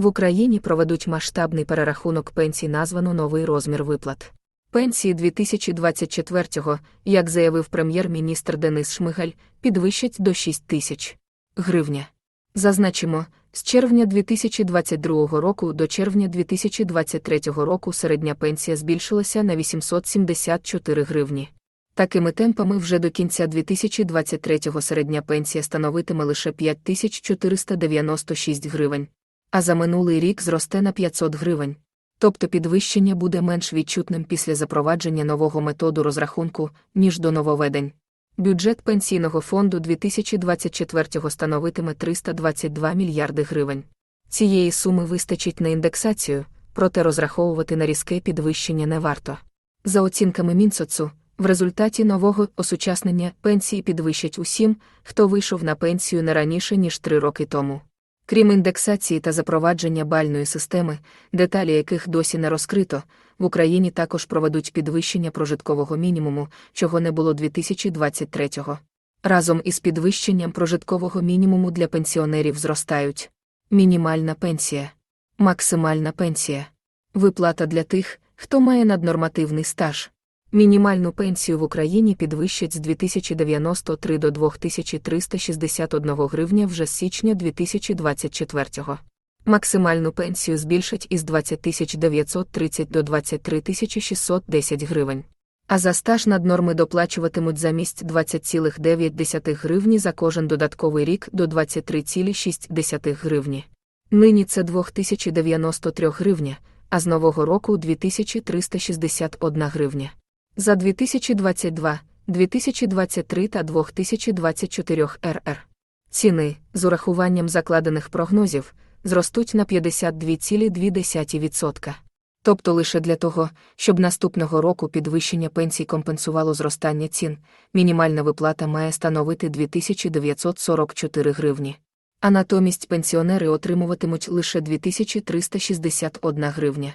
В Україні проведуть масштабний перерахунок пенсій, названо новий розмір виплат. Пенсії 2024-го, як заявив прем'єр-міністр Денис Шмигаль, підвищать до 6 тисяч гривня. Зазначимо, з червня 2022 року до червня 2023 року середня пенсія збільшилася на 874 гривні. Такими темпами вже до кінця 2023-го середня пенсія становитиме лише 5496 гривень, а за минулий рік зросте на 500 гривень. Тобто підвищення буде менш відчутним після запровадження нового методу розрахунку, ніж до нововведень. Бюджет пенсійного фонду 2024-го становитиме 322 мільярди гривень. Цієї суми вистачить на індексацію, проте розраховувати на різке підвищення не варто. За оцінками Мінсоцу, в результаті нового осучаснення пенсії підвищать усім, хто вийшов на пенсію не раніше, ніж три роки тому. Крім індексації та запровадження бальної системи, деталі яких досі не розкрито, в Україні також проведуть підвищення прожиткового мінімуму, чого не було 2023-го. Разом із підвищенням прожиткового мінімуму для пенсіонерів зростають мінімальна пенсія, максимальна пенсія, виплата для тих, хто має наднормативний стаж. Мінімальну пенсію в Україні підвищать з 2093 до 2361 гривня вже з січня 2024-го. Максимальну пенсію збільшать із 20 930 до 23 610 гривень. А за стаж наднорми доплачуватимуть замість 20,9 гривні за кожен додатковий рік до 23,6 гривні. Нині це 2093 гривня, а з нового року 2361 гривня. За 2022, 2023 та 2024 РР. Ціни, з урахуванням закладених прогнозів, зростуть на 52,2%. Тобто лише для того, щоб наступного року підвищення пенсій компенсувало зростання цін, мінімальна виплата має становити 2944 гривні. А натомість пенсіонери отримуватимуть лише 2361 гривня.